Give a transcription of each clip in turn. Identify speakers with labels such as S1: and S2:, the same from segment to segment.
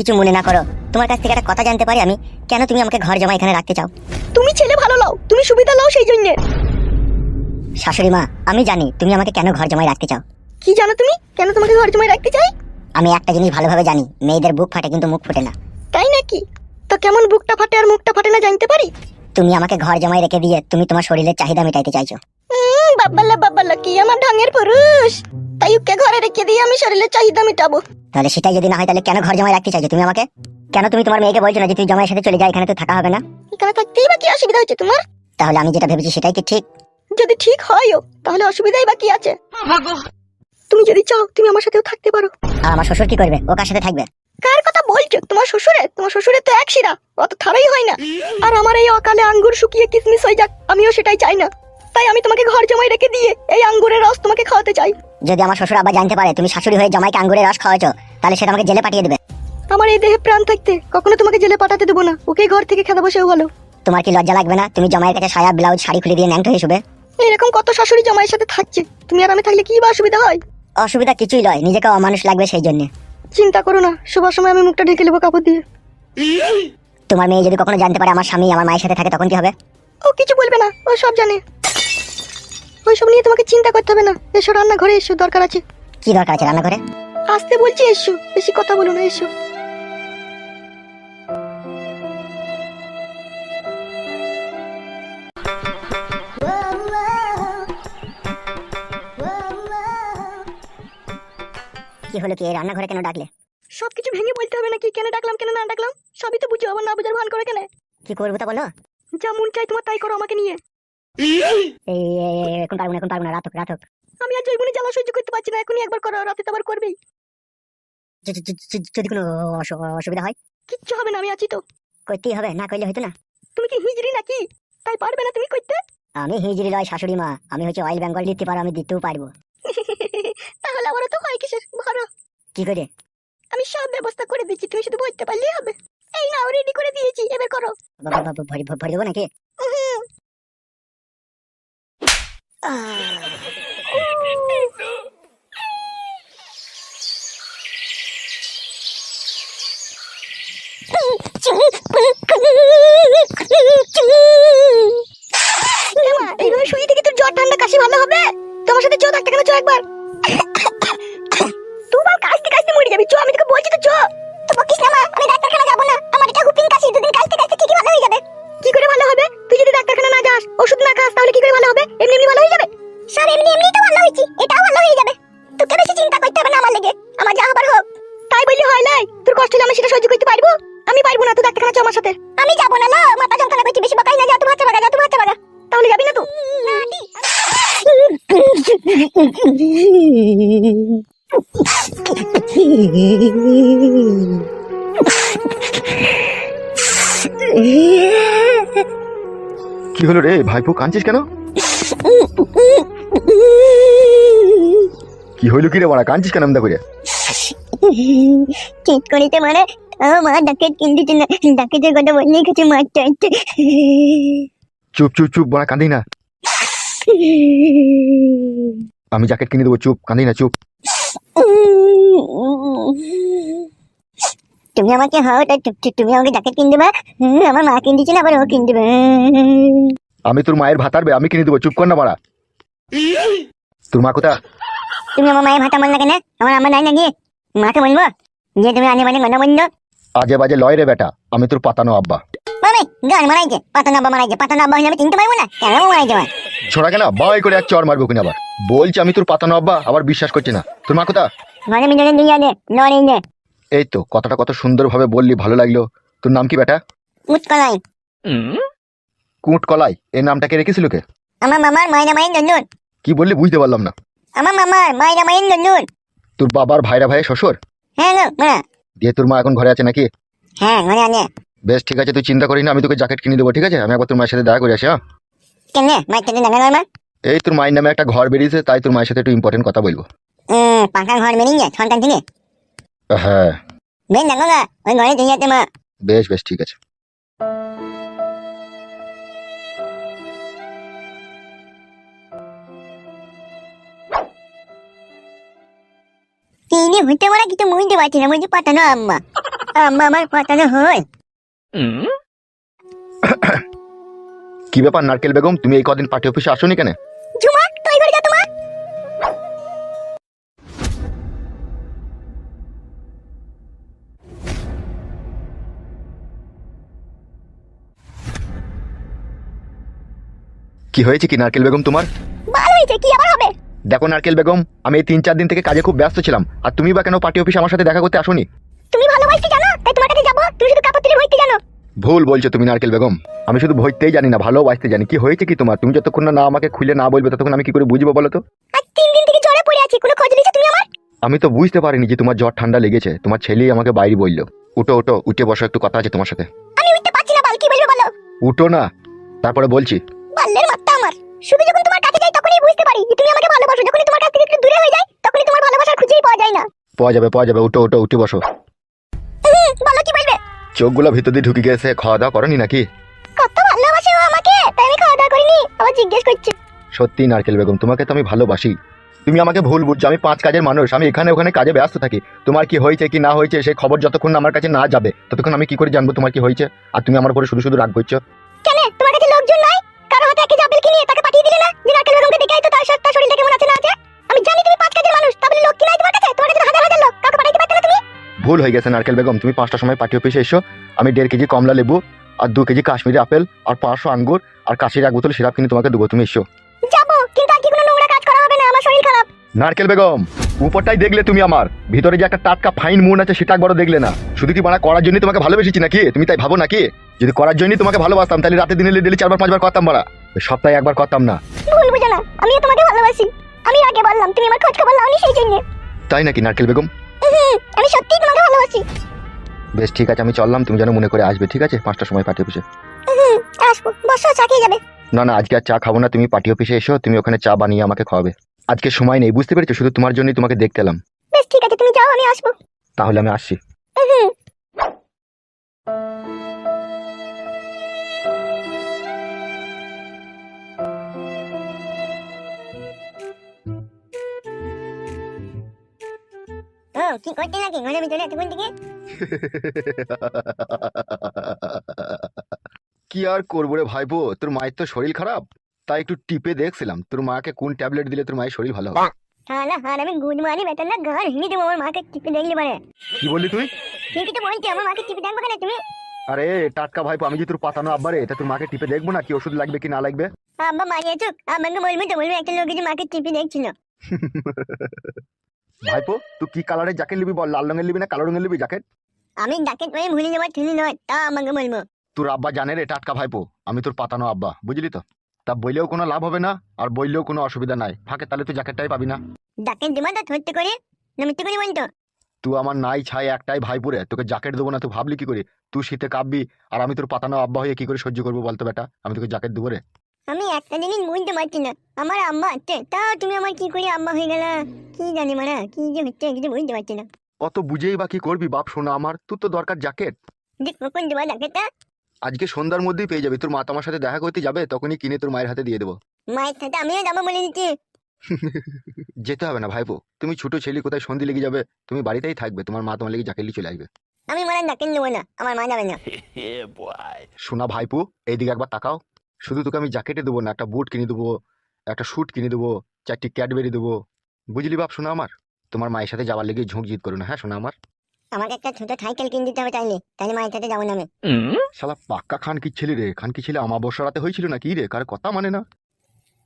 S1: কিছু মনে না করো। তোমার কাছ থেকে একটা কথা জানতে পারি আমি। কেন তুমি আমাকে ঘর জমা এখানে রাখতে চাও?
S2: তুমি ছেলে ভালো লাও। তুমি সুবিধা লাও সেই জন্য।
S1: শাশুড়ি মা আমি জানি তুমি আমাকে কেন ঘর জমায় রাখতে চাও।
S2: কি জানো তুমি? কেন তোমাকে ঘর জমায় রাখতে চাই?
S1: আমি একটা জিনিস ভালোভাবে জানি মেয়েদের বুক ফাটে কিন্তু মুখ ফুটে না।
S2: তাই নাকি? তো কেমন বুকটা ফাটে আর মুখটা ফাটে না জানতে পারি?
S1: তুমি আমাকে ঘর জমায় রেখে দিয়ে তুমি তোমার শরীরের চাহিদা মেটাইতে চাইছো।
S2: উম, বাব্বাল্লা বাব্বাল্লা কি আমার ঢঙের পুরুষ। তাই ওকে ঘরে রেখে দিয়ে আমি শরীরের চাহিদা মেটাবো।
S1: তাহলে সেটাই যদি না হয় তাহলে কেন ঘর জমায় রাখতে চাইছো তুমি আমাকে? কেন তুমি তোমার মেয়েকে বলছো না যে তুই জমায়ের সাথে চলে যা এখানে তো থাকা হবে না?
S2: এখানে থাকতেই বা কি অসুবিধা হচ্ছে তোমার?
S1: তাহলে আমি যেটা ভেবেছি সেটাই কি ঠিক?
S2: যদি ঠিক হয়ও তাহলে অসুবিধাই বা কি আছে? তুমি যদি চাও তুমি আমার সাথেও থাকতে পারো।
S1: আর আমার শ্বশুর কি করবে? ও কার সাথে থাকবে?
S2: কার কথা বলছো? তোমার শ্বশুরে? তোমার শ্বশুরের তো এক শিরা অত থারাই হয় না। আর আমার এই অকালে আঙ্গুর শুকিয়ে কিসমিস হয়ে যাক আমিও সেটাই চাই না। তাই আমি তোমাকে ঘর জমাই রেখে দিয়ে এই আঙ্গুরের রস তোমাকে খাওয়াতে চাই।
S1: যদি আমার শ্বশুর আবার জানতে পারে তুমি শাশুড়ি হয়ে জামাইকে আঙ্গুরের রস খাওয়াছো তাহলে সেটা আমাকে জেলে পাঠিয়ে দেবে।
S2: আমার এই দেহে প্রাণ থাকতে কখনো তোমাকে জেলে পাঠাতে দেবো না। ওকে ঘর থেকে খেতে বসেও ভালো
S1: তোমার কি লজ্জা লাগবে না? তুমি জামাইয়ের কাছে সায়া ব্লাউজ শাড়ি খুলে দিয়ে ন্যাংটো হয়ে শুবে।
S2: এরকম কত শাশুড়ি জামাইয়ের সাথে থাকছে? তুমি আর আমি থাকলে কি বা অসুবিধা হয়?
S1: অসুবিধা কিছুই নয় নিজেকে অমানুষ লাগবে সেই জন্য।
S2: চিন্তা করো না শোবার সময় আমি মুখটা ঢেকে নেব কাপড় দিয়ে।
S1: তোমার মেয়ে যদি কখনো জানতে পারে আমার স্বামী আমার মায়ের সাথে থাকে তখন কি হবে?
S2: ও কিছু বলবে না ও সব জানে। ওইসব নিয়ে তোমাকে চিন্তা করতে হবে না। এসো রান্নাঘরে এসো দরকার আছে।
S1: কি দরকার আছে রান্নাঘরে?
S2: আসতে বলছি এসো। বেশি কথা বলো না এসো।
S1: কি হলো কি রান্নাঘরে কেন ডাকলে?
S2: সবকিছু ভেঙে বলতে হবে নাকি? কেন ডাকলাম কেন না ডাকলাম? সবই তো বুঝো আবার না বুঝার ভান করে কেন?
S1: কি করব তা বলো।
S2: যা মন চাই তোমার তাই করো আমাকে নিয়ে।
S1: এই এখন পারব না এখন পারব না রাত হোক রাত হোক।
S2: আমি আর জৈবনে জ্বালা সহ্য করতে পারছি না এখনই একবার করো রাতে তো আবার করবেই।
S1: যদি কোনো অসুবিধা হয়?
S2: কিচ্ছু হবে না আমি আছি তো।
S1: করতেই হবে না করলে হয়তো না।
S2: তুমি কি হিজড়ি নাকি? তাই পারবে না তুমি করতে
S1: আমি হিজড়ি লয় শাশুড়ি মা আমি হচ্ছে অয়েল বেঙ্গল দিতে পারো আমি দিতেও পারব।
S2: তাহলে আবারও তো হয় কিসের? ভরো
S1: কি করে?
S2: আমি সব ব্যবস্থা করে দিচ্ছি তুমি শুধু ভরতে পারলেই হবে। এই নাও রেডি করে দিয়েছি এবার করো।
S1: ভরি দেবো নাকি?
S2: শুয়ে থেকে তোর জ্বর, ঠান্ডা, কাশি ভালো হবে? তোমার সাথে চো ডাক্তার কেন চো একবার। তোমার কাশতে কাশতে মরে যাবি। চো, আমি তোকে বলছি তো চো। তো বকিস না মা, আমি ডাক্তারখানা যাব না। আমার এটা হুপিং কাশি, দুদিন কাশতে কাশতে ঠিকই ভালো হয়ে যাবে। কি করে ভালো হবে? তুই যদি ডাক্তারখানা না যাস ওষুধ না খাস তাহলে কি করে ভালো হবে? এমনি এমনি ভালো হয়ে যাবে? স্যার এমনি এমনি তো ভালো হয়েছি। এটাও ভালো হয়ে যাবে। তোকে বেশি চিন্তা করতে হবে না আমার লেগে। আমার যা হবার হোক। তাই বললি হয় নাই? তোর কষ্ট হলে আমি সেটা সহ্য করতে পারব? আমি পারব না তুই ডাক্তারখানা চো আমার সাথে। আমি যাব না না। মাথা যন্ত্রণা করছি বেশি বাকাই না। যা তোমার বাগা যা তোমার বাগা তাহলে যাবি না তুই
S3: কি হলো রে? ভাইপো কাঁদছিস কেন? কি হইল কি রে বাড়া? কাঁদছিস কেন আমদা করে
S1: ঠিক করিতে মানে আমার ডাকে কিনতে না। ডাকের কথা বললে কিছু মারতে
S3: চুপ চুপ চুপ বাড়া কাঁদি না। আমি জ্যাকেট কিনে দেবো চুপ কাঁদি না চুপ।
S1: তুমি আমাকে হাও তুমি আমাকে জ্যাকেট কিনে দেবে আমার মা কিনে দিচ্ছে না আবার ও কিনে দেবে
S3: আমি তোর মায়ের ভাতারবে আমি কিনে দেবো চুপ কর না বাড়া। তোর মা কোথা
S1: তুমি আমার মায়ের ভাতা বল না কেন? আমার আমার নাই নাকি? মাকে বলব? যে তুমি আনে মানে গন্ডা বন্ধ
S3: আজে বাজে লয় রে বেটা আমি তোর পাতানো আব্বা।
S1: মামাই গান মারাইছে পাতা নাব্বা মারাইছে পাতা নাব্বা হলে আমি চিনতে পারব না? কেন মারাইছে আমার?
S3: ছোড়া কেনা বাই করে এক চর মারবো কিনা আবার। বলছি আমি তোর পাতানো আব্বা আবার বিশ্বাস করছি না। তোর মা কোথা
S1: ঘরে মিলে দিয়ে আনে লড়ে নে।
S3: এই তো কথাটা কত সুন্দরভাবে বললি ভালো লাগল। তোর নাম কি বেটা?
S1: উৎকলাই
S3: কুট কলাই এই নামটাকে রেখেছিল কে
S1: আমার মামার মায়েরা মায়ের জন্যুন
S3: কি বললি বুঝতে পারলাম না।
S1: আমার মামার মায়েরা মায়ের জন্যুন
S3: তোর বাবার ভাইরা ভাইয়ের শ্বশুর?
S1: হ্যাঁ গো মা
S3: দিয়ে তোর মা এখন ঘরে আছে নাকি?
S1: হ্যাঁ ঘরে আনে
S3: বেশ ঠিক আছে তুই চিন্তা করি না আমি তোকে জ্যাকেট কিনে দেবো ঠিক আছে? আমি একবার তোর মায়ের সাথে দেখা করে আসি হ্যাঁ?
S1: কেন মায়ের সাথে দেখা মা
S3: এই তোর মায়ের নামে একটা ঘর বেরিয়েছে তাই তোর মায়ের সাথে একটু ইম্পর্টেন্ট কথা বলব।
S1: হুম পাকা ঘর বেরিয়ে যায় সন্তান থেকে?
S3: হ্যাঁ।
S1: বেশ দেখো না ওই ঘরে দিয়ে যেতে মা।
S3: বেশ বেশ ঠিক আছে।
S1: তিনি হইতে পারে কিছু বুঝতে পারছি না বুঝতে পারতো না আম্মা। আম্মা আমার পাতানো হয়।
S3: কি ব্যাপার নারকেল বেগম? তুমি এই কদিন পার্টি অফিসে আসোনি কেন? কি হয়েছে কি নারকেল বেগম তোমার?
S2: ভালো হয়েছে কি আবার হবে?
S3: দেখো নারকেল বেগম আমি এই তিন চার দিন থেকে কাজে খুব ব্যস্ত ছিলাম আর তুমি বা কেন পার্টি অফিসে আমার সাথে দেখা করতে আসোনি?
S2: তুমি ভালোবাসতে জানো? তাই তোমার কাছে যাব তুমি শুধু কাপড় তুলে জানো।
S3: ভুল বলছো তুমি নারকেল বেগম। আমি শুধু ভইতেই জানি না ভালো বাঁচতে জানি। কি হয়েছে কি তোমার? তুমি যতক্ষণ না আমাকে খুলে না বলবে ততক্ষণ আমি কি করে বুঝব বলো তো?
S2: আর তিন দিন থেকে জ্বরে পড়ে আছি কোনো খোঁজ নিয়েছো তুমি আমার?
S3: আমি তো বুঝতে পারিনি যে তোমার জ্বর ঠান্ডা লেগেছে। তোমার ছেলেই আমাকে বাইরে বলল। উঠো উঠো উঠে বসো একটু কথা আছে তোমার সাথে।
S2: আমি উঠতে পারছি না বাল কি বলবে বলো?
S3: উঠো না। তারপরে বলছি
S2: শুধু যখন তোমার কাছে যাই তখনই বুঝতে পারি যে তুমি আমাকে ভালোবাসো। যখনই তোমার কাছ থেকে একটু দূরে হয়ে যায় তখনই তোমার ভালোবাসার খুঁজেই পাওয়া যায় না।
S3: পাওয়া যাবে পাওয়া যাবে। উঠো উঠো উঠে বসো।
S2: বলো কি বলবে?
S3: চোখগুলো ভিতর দিয়ে ঢুকে গেছে। খাওয়া দাওয়া করনি নাকি?
S2: কত ভালোবাসে ও আমাকে তাই আমি খাওয়া দাওয়া করিনি। আবার জিজ্ঞেস করছে।
S3: সত্যি নারকেল বেগম তোমাকে তো আমি ভালোবাসি। তুমি আমাকে ভুল বুঝছ। আমি পাঁচ কাজের মানুষ। আমি এখানে ওখানে কাজে ব্যস্ত থাকি। তোমার কি হয়েছে কি না হয়েছে সেই খবর যতক্ষণ না আমার কাছে না যাবে ততক্ষণ আমি কি করে জানব তোমার কি হয়েছে? আর তুমি আমার উপরে শুধু শুধু রাগ করছ?
S2: কেন? তোমার কারও হাতে একে জাবেল কিনে তাকে পাঠিয়ে দিলে না? যে নারকেল বেগমকে দেখে আইতো তার সাথে তার শরীরটা কেমন আছে না আছে? আমি জানি তুমি পাঁচ কাজের মানুষ তাহলে লোক তোমার কাছে? তোমার কাছে হাজার হাজার লোক। কাউকে পাঠাইতে পারতে না তুমি?
S3: ভুল হয়ে গেছে নারকেল বেগম তুমি পাঁচটার সময় পার্টি অফিসে এসো। আমি দেড় কেজি কমলা লেবু আর দু কেজি কাশ্মীরি আপেল আর পাঁচশো আঙ্গুর আর কাশির এক বোতল সিরাপ কিনে তোমাকে দেবো তুমি এসো।
S2: যাব কিন্তু আর কি কোনো নোংরা কাজ করা হবে না আমার শরীর খারাপ।
S3: নারকেল বেগম উপরটাই দেখলে তুমি আমার। ভিতরে যে একটা টাটকা ফাইন মুন আছে সেটা একবারও দেখলে না। শুধু কি বানা করার জন্য তোমাকে ভালোবেসেছি নাকি? তুমি তাই ভাবো নাকি? যদি করার জন্যই তোমাকে ভালোবাসতাম তাহলে রাতে দিনে ডেলি চারবার পাঁচবার করতাম বাড়া। সপ্তাহে একবার করতাম না।
S2: ভুল বুঝো না আমিও তোমাকে ভালোবাসি। আমি আগে বললাম তুমি আমার খোঁজ খবর লাওনি সেই জন্য।
S3: তাই নাকি নারকেল বেগম?
S2: আমি সত্যিই তোমাকে ভালোবাসি।
S3: বেশ ঠিক আছে আমি চললাম তুমি যেন মনে করে আসবে ঠিক আছে? পাঁচটার সময় পার্টি অফিসে
S2: আসব। বসো চা খেয়ে যাবে।
S3: না না আজকে আর চা খাব না তুমি পার্টি অফিসে এসো তুমি ওখানে চা বানিয়ে আমাকে খাওয়াবে। আজকে সময় নেই বুঝতে পেরেছ? শুধু তোমার জন্যই তোমাকে দেখতে এলাম।
S2: বেশ ঠিক আছে তুমি যাও আমি আসব।
S3: তাহলে আমি আসছি।
S2: হুম,
S1: কি করতে নাকি ঘরের ভিতরে এতক্ষণ থেকে
S3: কি আর করব রে ভাইপো? তোর মায়ের তো শরীর খারাপ। তাই একটু টিপে দেখছিলাম। তোর মাকে কোন ট্যাবলেট দিলে তোর মায়ের শরীর ভালো হবে?
S1: তাহলে হার আমি গুড মানি বেতন না গান হিনি দেবো আমার মাকে টিপে দেখলি পারে
S3: কি বললি তুই?
S1: ঠিকই তো বলছি আমার মাকে টিপে দেখব কেন তুমি
S3: আরে টাটকা ভাইপো আমি যে তোর পাতানো আব্বারে এটা তোর মাকে টিপে দেখব না? কি ওষুধ লাগবে কি না লাগবে?
S1: আব্বা মারিয়ে চুক আমাকে বলব তো বলব একটা লোক যে মাকে টিপে দেখছিল।
S3: ভাইপো তুই কি কালারের জ্যাকেট নিবি বল? লাল রঙের নিবি না কালো রঙের নিবি জ্যাকেট
S1: আমি ডাকে তুমি ভুলে যাবার ঠেলি নয় তা আমাকে বলব।
S3: তোর আব্বা জানে রে টাটকা ভাইপো আমি তোর পাতানো আব্বা বুঝলি তো? তা বললেও কোনো লাভ হবে না আর বললেও কোনো অসুবিধা নাই। ফাঁকে তাহলে তুই জ্যাকেটটাই পাবি না।
S1: ডাকে দিবা তো ধরতে করে না মিথ্যে করে বলতো?
S3: তুই আমার নাই ছাই একটাই ভাইপুরে তোকে জ্যাকেট দেবো না তুই ভাবলি কি করে? তুই শীতে কাঁপবি আর আমি তোর পাতানো আব্বা হয়ে কি করে সহ্য করব বলতো বেটা? আমি তোকে জ্যাকেট দেবো রে।
S1: আমি একটা জিনিস বুঝতে পারছি না। আমার আম্মা আছে তাও তুমি আমার কি করে আম্মা হয়ে গেলা? কি জানি মানে কি যে হচ্ছে কিছু বুঝতে পারছি না।
S3: অত বুঝেই বা কি করবি বাপ শোনা আমার? তোর তো দরকার জ্যাকেট।
S1: যে কখন দেবা ডাকেটা
S3: আজকে সন্ধ্যার মধ্যেই পেয়ে যাবি। তোর মা তো আমার সাথে দেখা করতে যাবে তখনই কিনে তোর মায়ের হাতে দিয়ে দেবো।
S1: মায়ের সাথে আমিও যাব বলে দিচ্ছি।
S3: যেতে হবে না ভাইপো। তুমি ছোট ছেলে কোথায় সন্ধি লেগে যাবে? তুমি বাড়িতেই থাকবে। তোমার মা তোমার লেগে জ্যাকেট নিয়ে চলে আসবে।
S1: আমি মানে ডাকে নেব না আমার মা যাবে না।
S3: শোনা ভাইপো এইদিকে একবার তাকাও। শুধু তোকে আমি জ্যাকেটে দেবো না একটা বুট কিনে দেবো একটা স্যুট কিনে দেবো চারটি ক্যাডবেরি দেবো। বুঝলি বাপ শোনা আমার? তোমার মায়ের সাথে যাওয়ার লেগে ঝুঁক জিত করো না হ্যাঁ শোনা আমার?
S1: আমাকে একটা ছোট সাইকেল কিনে দিতে হবে চাইলে তাহলে মায়ের সাথে যাব না আমি।
S3: শালা পাক্কা খান কি ছেলে রে খান কি ছেলে আমাবস্যা রাতে হয়েছিল না কি রে? কার কথা মানে না?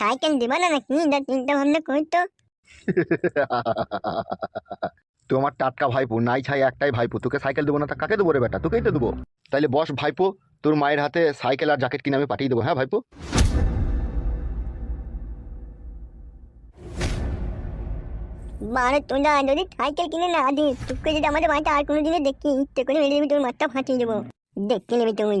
S1: সাইকেল দিবা না নাকি? চিন্তা ভাবনা করতো
S3: তুই আমার টাটকা ভাইপো নাই ছাই একটাই ভাইপো তোকে সাইকেল দেবো না তা কাকে দেবো রে বেটা? তোকেই তো দেবো। তাইলে বস ভাইপো তোর মায়ের হাতে সাইকেল আর জ্যাকেট কিনে আমি পাঠিয়ে দেবো হ্যাঁ ভাইপো?
S1: মানে যদি সাইকেল কিনে না দিস তোকে যদি আমাদের বাড়িতে আর কোনো দিনে দেখি, ইচ্ছে করে মেরে দিবি, তোর মাথা ফাটিয়ে দেবো। দেখতে নেবে তুই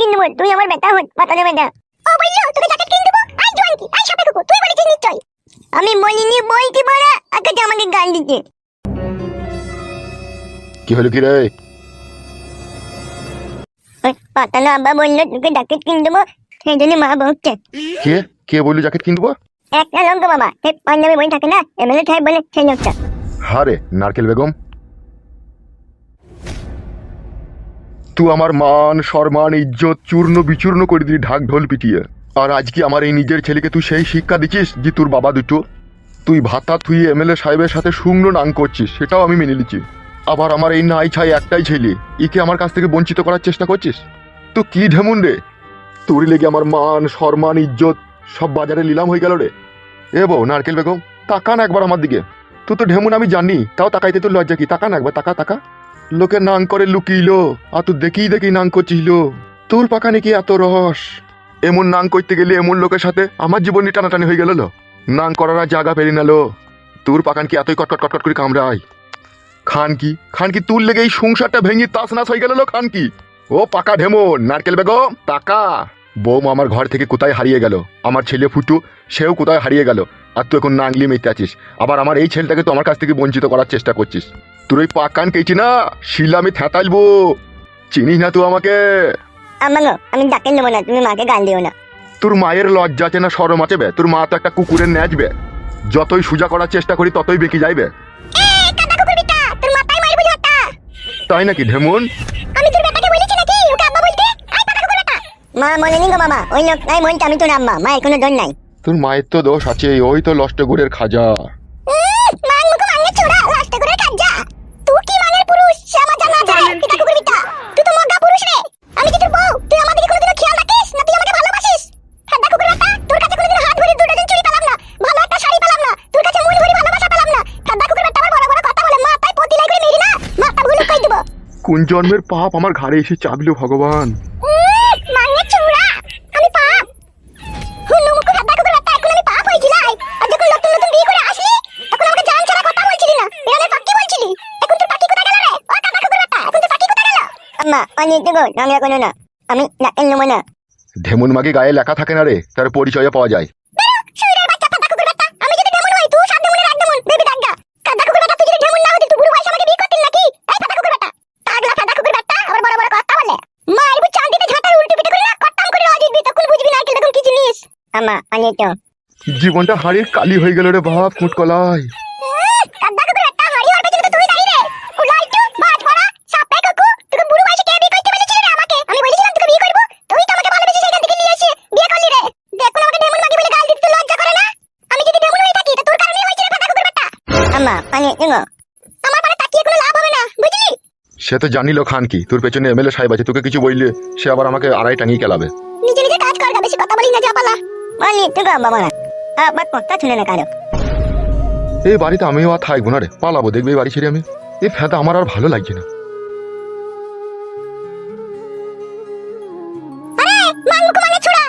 S1: কিনে দেবো
S2: তুই
S4: আমার বেটা হত পাতালে বেটা।
S1: ও বলল তোকে জ্যাকেট কিনে দেবো? আই জোয়ান কি আই সাপে কুকু তুই বলেছিস নিশ্চয়
S4: আমি বলিনি বলছি বলা আকাশে আমাকে গাল দিচ্ছে
S3: কি হলো কি রে
S4: ওই পাতালো আব্বা বলল তোকে জ্যাকেট কিনে দেবো সেই জন্য মা বকছে।
S3: কে? কে বললি জ্যাকেট কিনবো
S4: একটা লোক বাবা সেই পাঞ্জাবি বই থাকে না এমএলএ সাহেব বলে সেই লোকটা।
S3: হারে নারকেল বেগম। তুই আমার মান, সম্মান, ইজ্জত চূর্ণ বিচূর্ণ করে দিলি ঢাক ঢোল পিটিয়ে। আর আজকে আমার এই নিজের ছেলেকে তুই সেই শিক্ষা দিচ্ছিস যে তোর বাবা দুটো। তুই ভাতা তুই এমএলএ সাহেবের সাথে শুকনো নাং করছিস, সেটাও আমি মেনে নিচ্ছি। আবার আমার এই নাই ছাই একটাই ছেলে, একে আমার কাছ থেকে বঞ্চিত করার চেষ্টা করছিস? তো কি ঢেমুন রে? তোর লেগে আমার মান, সম্মান, ইজ্জত সব বাজারে নিলাম হয়ে গেল রে। এ বউ, নারকেল বেগম, তাকান একবার আমার দিকে। তুই তো ঢেমুন আমি জানি, তাও তাকাইতে তোর লজ্জা কি? তাকা না একবার, তাকা তাকা। লোকে নাং করে লুকিল, আর তুই দেখি দেখি নাং করছিল। তোর পাখা নাকি এত রহস? এমন নাং করতে গেলে এমন লোকের সাথে আমার জীবনই টানাটানি হয়ে গেল। নাং করার জায়গা পেরি নালো তোর পাকান কি এতই কটকট কটকট করে কামড়ায়? খান কি? খান কি তোর লেগে এই সংসারটা ভেঙে তাস নাস হয়ে গেল খান কি? ও পাকা ঢেমো নারকেল বেগম, টাকা। বৌমা আমার ঘর থেকে কোথায় হারিয়ে গেল? আমার ছেলে ফুটু সেও কোথায় হারিয়ে গেল? আর তুই এখন নাংলি মেতে আছিস। আবার আমার এই ছেলেটাকে তো আমার কাছ থেকে বঞ্চিত করার চেষ্টা করছিস। তোর ওই পাকান কেছি না? শিলা আমি থ্যাতালবো চিনিস না তুই আমাকে?
S4: আমি জ্যাকেট নেব না তুমি মাকে গাল দিও না।
S3: তোর মায়ের লজ্জা আছে না সরম আছে বে? তোর মা তো একটা কুকুরের ন্যাচবে যতই সোজা করার চেষ্টা করি ততই বেঁকে যাইবে তাই নাকি ঢেমন?
S4: মা বলেনি গো বাবা ওই লোক নাই বলছে আমি তোর আম্মা মায়ের কোনো দোষ নাই।
S3: তোর মায়ের তো দোষ আছে ওই তো লষ্ট গুড়ের খাজা।
S1: মান মুখ মাঙ্গে করে কাজা তুই কি মানের পুরুষ? আমার জানা যায় পিতা কুকুর তুই তো মগা পুরুষ রে। আমি কি তোর বউ? তুই কোনোদিনও খেয়াল রাখিস না তুই আমাকে ভালোবাসিস? কুকুর তোর কাছে কোনোদিন হাত ভরি দুটো দিন চুরি পেলাম না ভালো একটা শাড়ি পেলাম না তোর কাছে মন ভরি ভালোবাসা পেলাম না। কুকুর বড় বড় কথা বলে মাথায় পতি লাই করে মেরি না? মাথা ভুল কই দেব।
S3: কোন জন্মের পাপ আমার ঘাড়ে এসে চাপলো ভগবান?
S1: করে না করে রাজি দিই তখন বুঝবি না কি দেখুন কি জিনিস?
S4: আম্মা অনেক তো
S3: জীবনটা হাড়ির কালি হয়ে গেল রে বাপ কুটকলাই
S1: কাদা কুকুর বেটা হাড়ি আর পেছনে তো তুই দাঁড়িয়ে রে উলাই টু বাজ পড়া সাপে কুকু তোকে বুড়ো বয়সে কে বিয়ে করতে বলেছিলি রে আমাকে আমি বলেছিলাম তোকে বিয়ে করব তুই তো আমাকে ভালোবেসে সেখান থেকে নিয়ে এসে বিয়ে করলি রে দেখুন আমাকে ঢেমন মাগি বলে গাল দিতে তোর লজ্জা করে না আমি যদি ঢেমন হয়ে থাকি তো তোর কারণে হয়েছে রে কাদা কুকুর বেটা
S4: আম্মা গো
S1: আমার তাকিয়ে কোনো লাভ হবে না বুঝলি?
S3: সে তো জানিল খান কি তোর পেছনে এমএলএ সাহেব আছে তোকে কিছু বললে সে আবার আমাকে আড়াই টাঙিয়ে খেলাবে
S1: নিজে নিজে কাজ কর বেশি কথা বলি না যা পালা।
S4: গো বাবা না আবার কথা শুনে না কারও।
S3: এই বাড়িতে আমিও আর থাকব না রে পালাবো দেখবে এই বাড়ি ছেড়ে আমি। এই ফেদা আমার আর ভালো লাগছে না।
S1: আরে মান মানে ছোড়া।